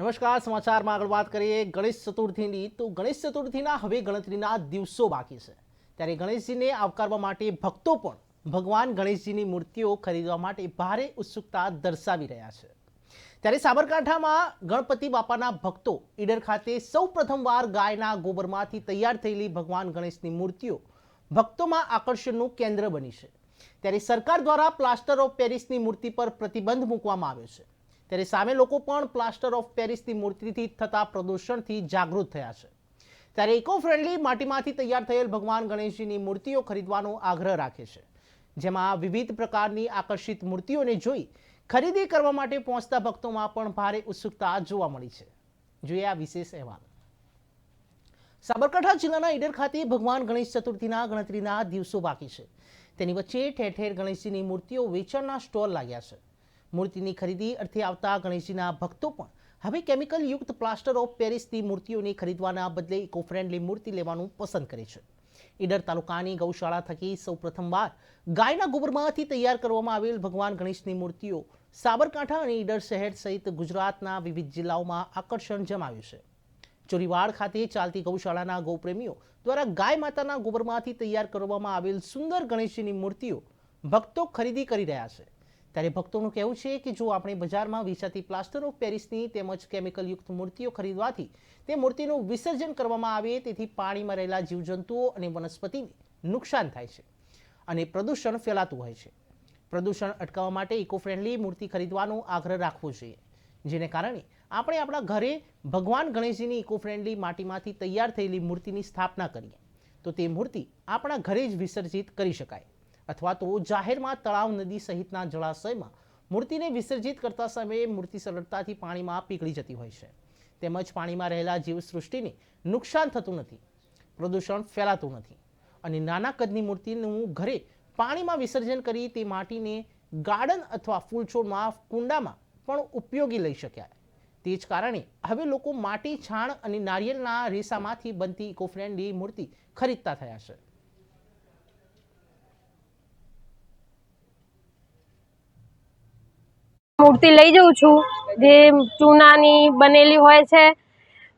નમસ્કાર, સમાચારમાં આગળ વાત કરીએ ગણેશ ચતુર્થીની. તો ગણેશ ચતુર્થીના હવે ગણતરીના દિવસો બાકી છે. ત્યારે ગણેશજીને આવકારવા માટે ભક્તો પણ ભગવાન ગણેશજીની મૂર્તિઓ ખરીદવા માટે ભારે ઉત્સુકતા દર્શાવી રહ્યા છે. ત્યારે સાબરકાંઠામાં ગણપતિ બાપાના ભક્તો ઈડર ખાતે સૌ પ્રથમવાર ગાયના ગોબરમાંથી તૈયાર થયેલી ભગવાન ગણેશની મૂર્તિઓ ભક્તોમાં આકર્ષણનું કેન્દ્ર બની છે. ત્યારે સરકાર દ્વારા પ્લાસ્ટર ઓફ પેરિસની મૂર્તિ પર પ્રતિબંધ મૂકવામાં આવ્યો છે. ત્યારે સામે લોકો પણ પ્લાસ્ટર ઓફ પેરિસની મૂર્તિથી થતા પ્રદૂષણથી જાગૃત થયા છે. ત્યારે ઇકો ફ્રેન્ડલી માટીમાંથી તૈયાર થયેલ ભગવાન ગણેશજીની મૂર્તિઓ ખરીદવાનો આગ્રહ રાખે છે. જેમાં વિવિધ પ્રકારની આકર્ષિત મૂર્તિઓને જોઈ ખરીદી કરવા માટે પહોંચતા ભક્તોમાં પણ ભારે ઉત્સુકતા જોવા મળી છે. જોઈએ આ વિશેષ અહેવાલ. સાબરકાંઠા જિલ્લાના ઈડર ખાતે ભગવાન ગણેશ ચતુર્થીના ગણતરીના દિવસો બાકી છે. તેની વચ્ચે ઠેર ઠેર ગણેશજીની મૂર્તિઓ વેચાણના સ્ટોલ લાગ્યા છે. મૂર્તિની ખરીદી અર્થે આવતા ગણેશજીના ભક્તો પણ હવે કેમિકલ યુક્ત પ્લાસ્ટર ઓફ પેરિસની મૂર્તિઓને ખરીદવાના બદલે ઇકો ફ્રેન્ડલી મૂર્તિ લેવાનું પસંદ કરે છે. ઈડર તાલુકાની ગૌશાળા થકી સૌ પ્રથમવાર ગાયના ગોબરમાંથી તૈયાર કરવામાં આવેલ ભગવાન ગણેશની મૂર્તિઓ સાબરકાંઠા અને ઈડર શહેર સહિત ગુજરાતના વિવિધ જિલ્લાઓમાં આકર્ષણ જમાવ્યું છે. ચોરીવાડ ખાતે ચાલતી ગૌશાળાના ગૌપ્રેમીઓ દ્વારા ગાય માતાના ગોબરમાંથી તૈયાર કરવામાં આવેલ સુંદર ગણેશજીની મૂર્તિઓ ભક્તો ખરીદી કરી રહ્યા છે. ત્યારે ભક્તોનું કહેવું છે કે જો આપણે બજારમાં વેચાતી પ્લાસ્ટર ઓફ પેરિસની તેમજ કેમિકલયુક્ત મૂર્તિઓ ખરીદવાથી તે મૂર્તિનું વિસર્જન કરવામાં આવે, તેથી પાણીમાં રહેલા જીવજંતુઓ અને વનસ્પતિને નુકસાન થાય છે અને પ્રદૂષણ ફેલાતું હોય છે. પ્રદૂષણ અટકાવવા માટે ઇકો ફ્રેન્ડલી મૂર્તિ ખરીદવાનો આગ્રહ રાખવો જોઈએ, જેને કારણે આપણે આપણા ઘરે ભગવાન ગણેશજીની ઇકો ફ્રેન્ડલી માટીમાંથી તૈયાર થયેલી મૂર્તિની સ્થાપના કરીએ. તો તે મૂર્તિ આપણા ઘરે જ વિસર્જિત કરી શકાય. અથવા તો જાહેરમાં તળાવ નદી સહિતના જળાશયમાં મૂર્તિને વિસર્જિત કરતા સમયે મૂર્તિ સરળતાથી પાણીમાં પીગળી જતી હોય છે. તેમજ પાણીમાં રહેલા જીવસૃષ્ટિને નુકસાન થતું નથી, પ્રદૂષણ ફેલાતું નથી અને નાના કદની મૂર્તિનું ઘરે પાણીમાં વિસર્જન કરી તે માટીને ગાર્ડન અથવા ફૂલછોડમાં, કુંડામાં પણ ઉપયોગી લઈ શક્યા. તે જ કારણે હવે લોકો માટી, છાણ અને નારિયેળના રેસામાંથી બનતી ઇકો ફ્રેન્ડલી મૂર્તિ ખરીદતા થયા છે. મૂર્તિ લઈ જઉં છું, જે ચૂનાની બનેલી હોય છે.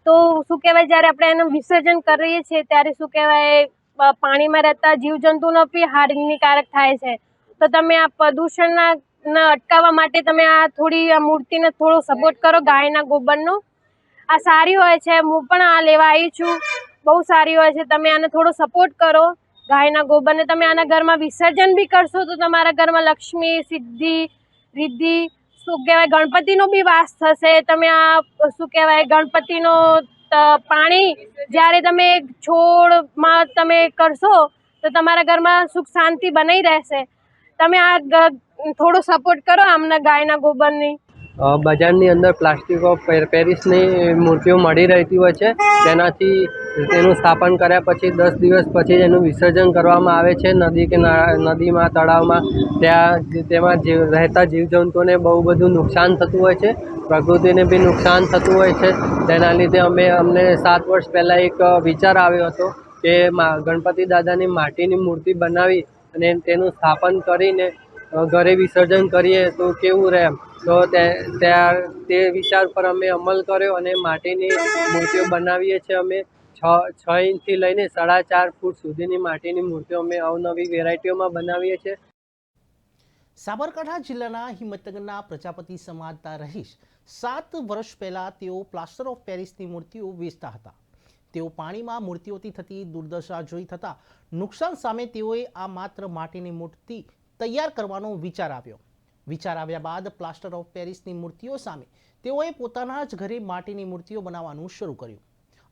તો શું કહેવાય, જ્યારે આપણે એનું વિસર્જન કરીએ છીએ, ત્યારે શું કહેવાય પાણીમાં રહેતા જીવજંતુનો બી હાનિકારક થાય છે. તો તમે આ પ્રદૂષણના અટકાવવા માટે તમે આ થોડી, આ મૂર્તિને થોડો સપોર્ટ કરો, ગાયના ગોબરનો. આ સારી હોય છે, હું પણ આ લેવા આવી છું. બહુ સારી હોય છે, તમે આને થોડો સપોર્ટ કરો. ગાયના ગોબરને તમે આના ઘરમાં વિસર્જન બી કરશો, તો તમારા ઘરમાં લક્ષ્મી, સિદ્ધિ, રિદ્ધિ શું કહેવાય, ગણપતિનો બી વાસ થશે. તમે આ શું કહેવાય, ગણપતિનો પાણી જ્યારે તમે છોડમાં તમે કરશો, તો તમારા ઘરમાં સુખ શાંતિ બનાવી રહેશે. તમે આ થોડો સપોર્ટ કરો આમના ગાયના ગોબરની. બજારની અંદર પ્લાસ્ટિક ઓફ પેરિસની મૂર્તિઓ મળી રહેતી હોય છે. તેનાથી તેનું સ્થાપન કર્યા પછી દસ દિવસ પછી એનું વિસર્જન કરવામાં આવે છે. નદી કે નદીમાં, તળાવમાં, ત્યાં તેમાં જીવ, રહેતા જીવજંતુઓને બહુ બધું નુકસાન થતું હોય છે. પ્રકૃતિને બી નુકસાન થતું હોય છે. તેના લીધે અમે, અમને સાત વર્ષ પહેલાં એક વિચાર આવ્યો હતો કે ગણપતિ દાદાની માટીની મૂર્તિ બનાવી અને તેનું સ્થાપન કરીને ઘરે વિસર્જન કરીએ તો કેવું રહે તે ત્યાં તે વિચાર પર અમે અમલ કર્યો અને માટીની મૂર્તિઓ બનાવીએ છીએ અમે. છ છ ઇંચથી લઈને સાડા ચાર ફૂટ સુધીની માટીની મૂર્તિઓ અમે અવનવી વેરાયટીઓમાં બનાવીએ છીએ. સાબરકાંઠા જિલ્લાના હિંમતનગરના પ્રજાપતિ સમાજના રહીશ સાત વર્ષ પહેલા તેઓ પ્લાસ્ટર ઓફ પેરિસની મૂર્તિઓ વેચતા હતા. તેઓ પાણીમાં મૂર્તિઓથી થતી દુર્દશા જોઈ થતા નુકસાન સામે તેઓએ આ માત્ર માટીની મૂર્તિ તૈયાર કરવાનો વિચાર આવ્યો. વિચાર આવ્યા બાદ પ્લાસ્ટર ઓફ પેરિસની મૂર્તિઓ સામે તેઓએ પોતાના જ ઘરે માટીની મૂર્તિઓ બનાવવાનું શરૂ કર્યું.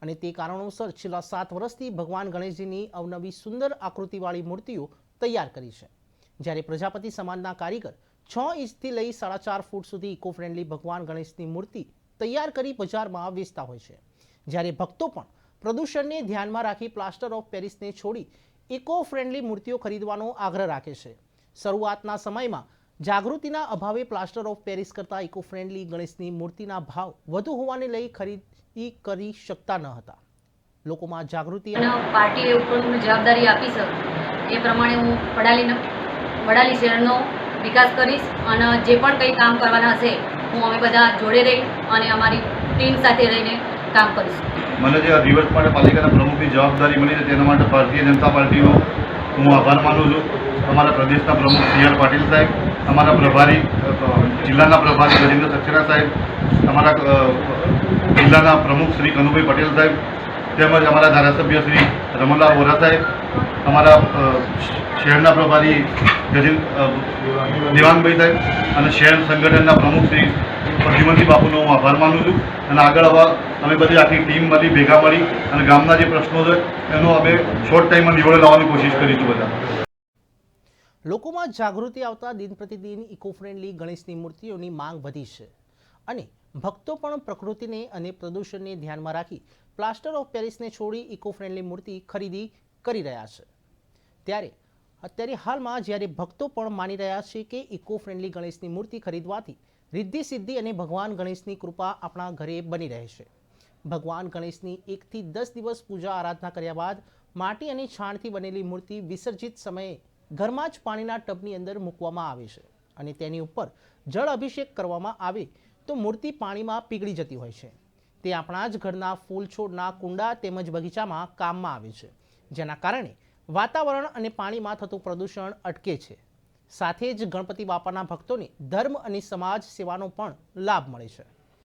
અને તે કારણોસર છેલ્લા સાત વર્ષથી ભગવાન ગણેશજીની અવનવી સુંદર આકૃતિવાળી મૂર્તિઓ તૈયાર કરી છે. જ્યારે પ્રજાપતિ સમાજના કારીગર છ ઇંચથી લઈ સાડા ચાર ફૂટ સુધી ઇકો ફ્રેન્ડલી ભગવાન ગણેશની મૂર્તિ તૈયાર કરી બજારમાં વેચતા હોય છે. જ્યારે ભક્તો પણ પ્રદૂષણને ધ્યાનમાં રાખી પ્લાસ્ટર ઓફ પેરિસને છોડી ઇકો ફ્રેન્ડલી મૂર્તિઓ ખરીદવાનો આગ્રહ રાખે છે. શરૂઆતના સમયમાં જાગૃતિના અભાવે પ્લાસ્ટર ઓફ પેરિસ કરતાં ઇકો ફ્રેન્ડલી ગણેશની મૂર્તિના ભાવ વધુ હોવાને લઈ ખરીદી કરી શકતા ન હતા. લોકોમાં જાગૃતિ પાર્ટીએ ઉપર જવાબદારી આપી છે એ પ્રમાણે હું વડાલી વડાલી શહેરનો વિકાસ કરીશ અને જે પણ કંઈ કામ કરવાના હશે હું અમે બધા જોડે રહી અને અમારી ટીમ સાથે રહીને કામ કરીશું. મને જે આ દિવસ માટે પાલિકાના પ્રમુખની જવાબદારી મળી છે તેના માટે ભારતીય જનતા પાર્ટીનો હું આભાર માનું છું. અમારા પ્રદેશના પ્રમુખ સી આર પાટીલ સાહેબ અમારા પ્રભારી જિલ્લાના પ્રભારી રવિન્દ્ર સક્સેના સાહેબ અમારા જિલ્લાના પ્રમુખ શ્રી કનુભાઈ પટેલ સાહેબ તેમજ અમારા ધારાસભ્ય શ્રી રમણલાલ વોરા સાહેબ અમારા શહેરના પ્રભારી અ, સાહેબ અને શહેર સંગઠનના પ્રમુખ શ્રી પ્રદ્યુમનજી બાપુનો હું આભાર માનું છું. અને આગળ હવે અમે બધી આખી ટીમ મળી ભેગા મળી અને ગામના જે પ્રશ્નો છે એનો અમે શોર્ટ ટાઈમમાં નિવડે લાવવાની કોશિશ કરીશું બધા. લોકોમાં જાગૃતિ આવતા દિન પ્રતિદિન ઇકો ફ્રેન્ડલી ગણેશની મૂર્તિઓની માંગ વધી છે. અને ભક્તો પણ પ્રકૃતિને અને પ્રદૂષણને ધ્યાનમાં રાખી પ્લાસ્ટર ઓફ પેરિસને છોડી ઇકો ફ્રેન્ડલી મૂર્તિ ખરીદી કરી રહ્યા છે. ત્યારે, અત્યારે હાલમાં જ્યારે ભક્તો પણ માની રહ્યા છે કે ઇકો ફ્રેન્ડલી ગણેશની મૂર્તિ ખરીદવાથી રિદ્ધિ સિદ્ધિ અને ભગવાન ગણેશની કૃપા આપણા ઘરે બની રહે છે. ભગવાન ગણેશની એકથી દસ દિવસ પૂજા આરાધના કર્યા બાદ માટી અને છાણથી બનેલી મૂર્તિ વિસર્જિત સમયે ઘરમાં જ પાણીના ટબની અંદર મૂકવામાં આવે છે અને તેની ઉપર જળ અભિષેક કરવામાં આવે તો મૂર્તિ પાણીમાં પીગળી જતી હોય છે. તે આપણા જ ઘરના ફૂલ છોડના કુંડા તેમજ બગીચામાં કામમાં આવે છે. જેના કારણે વાતાવરણ અને પાણીમાં થતું પ્રદૂષણ અટકે છે. સાથે જ ગણપતિ બાપાના ભક્તોને ધર્મ અને સમાજ સેવાનો પણ લાભ મળે છે.